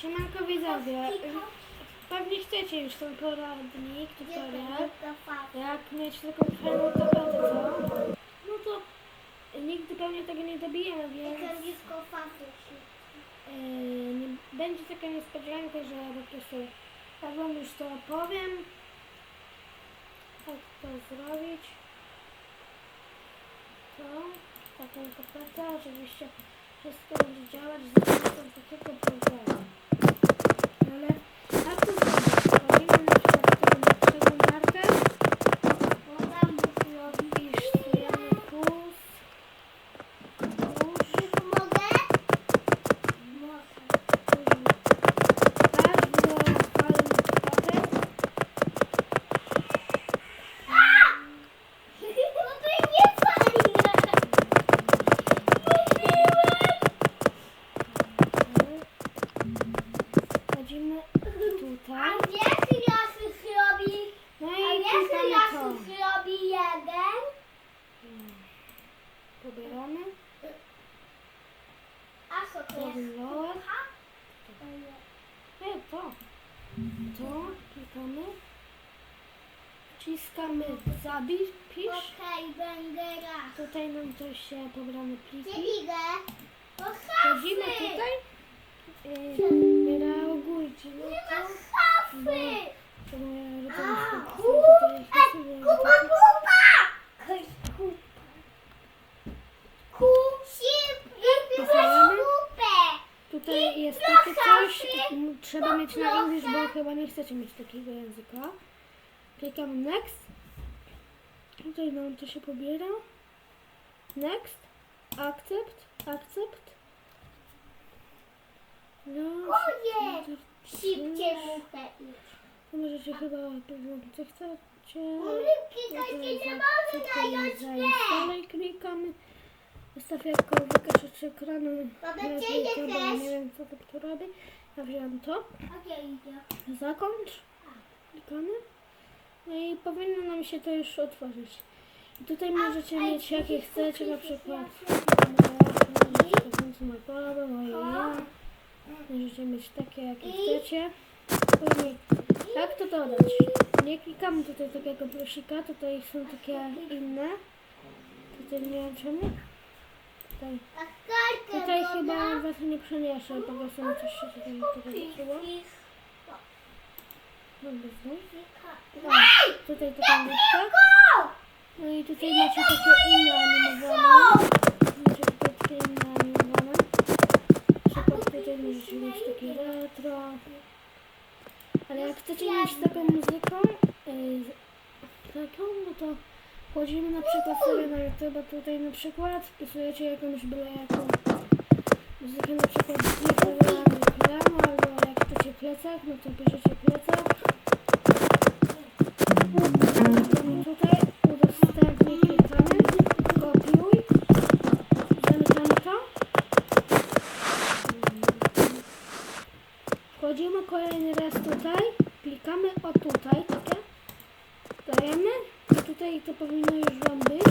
Siemanko widzowie, pewnie chcecie już ten poradnik, tutorial, jak mieć taką fajną tabletę, co? No to nigdy pewnie tego nie dobijemy, więc yy, będzie taka niespodzianka, że po prostu tak wam już to opowiem, jak to zrobić. To, taką tabletę, oczywiście będzie działać za pomocą takiego programu. Ale jak to zrobić? Wchodzimy na przykład w taką przeglądarkę, wpisujemy puls, push, push, tak, do fali wkładek. Wchodzimy tutaj. No i klikamy to. Pobieramy. Download. Nie, to. To. Klikamy. Wciskamy zapisz. Pisz. Okej, będę raz. Tutaj nam też się pobrane pliki. Nie. To Wchodzimy tutaj. Yy. No Nie to. ma hafy. To moja A, rodzina ku- tutaj Ej, wpisuje, że Kuba, tak- Kuba! Kuba. Kusip, Pasujemy? kupę. Tutaj jest I takie trochę coś, ty- m, trzeba mieć na English, bo chyba nie chcecie mieć takiego języka. Klikam next. Tutaj nam to się pobiera. Next. Accept. Accept. No. Ojej. Szybciej muszę iść. To możecie chyba pewnie co chcecie. Klikajcie, nie mogę nająć Dalej klikamy. Ustaw jako wykazać ekranu. Nie wiem co to tu robi. Ja wziąłem to. Zakończ. Klikamy. No i powinno nam się to już otworzyć. I tutaj możecie mieć jakie chcecie, na przykład konsumatora, moje ja. Możecie mieć takie jakie chcecie. Później jak to dodać? Nie klikamy tutaj takiego plusika, tutaj są takie inne. Tutaj nie wiem czemu. Tutaj, tutaj chyba was nie przenieszę, po prostu coś się tutaj. No bez znów. Ej! Tutaj listę. Go! No i tutaj macie takie inne animowane. Macie tutaj takie inne animowane. Przykład tutaj możecie mieć takie retro. Ale jak chcecie mieć taką muzyką, yy, taką, no to wchodzimy na przykład sobie na YouTube, tutaj na przykład wpisujecie jakąś byle jaką muzykę, na przykład reklamy, albo jak chcecie plecak, no to piszecie plecak. Tutaj, udostępnij, klikamy, kopiuj, zamykamy to. Wchodzimy kolejny raz tutaj, klikamy o tutaj, i tutaj to powinno już Wam być.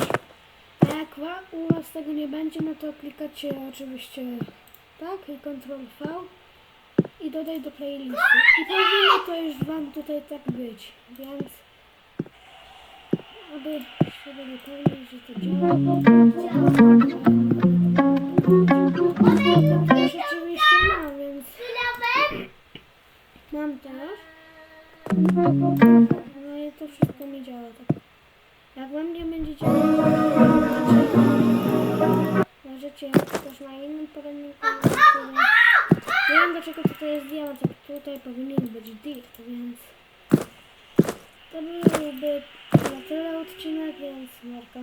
A jak wa- u Was tego nie będzie, no to klikacie oczywiście tak i Ctrl V i dodaj do playlisty. I powinno to już Wam tutaj tak być, więc aby się byli pewni, że to działa. To już oczywiście więc mam teraz. No i to wszystko mi działa tak. Jak wam nie będzie działało, możecie też na innym poradniku. Nie wiem dlaczego tutaj jest diament, tutaj powinien być dirt, więc to byłby na tyle odcinek, więc Marka.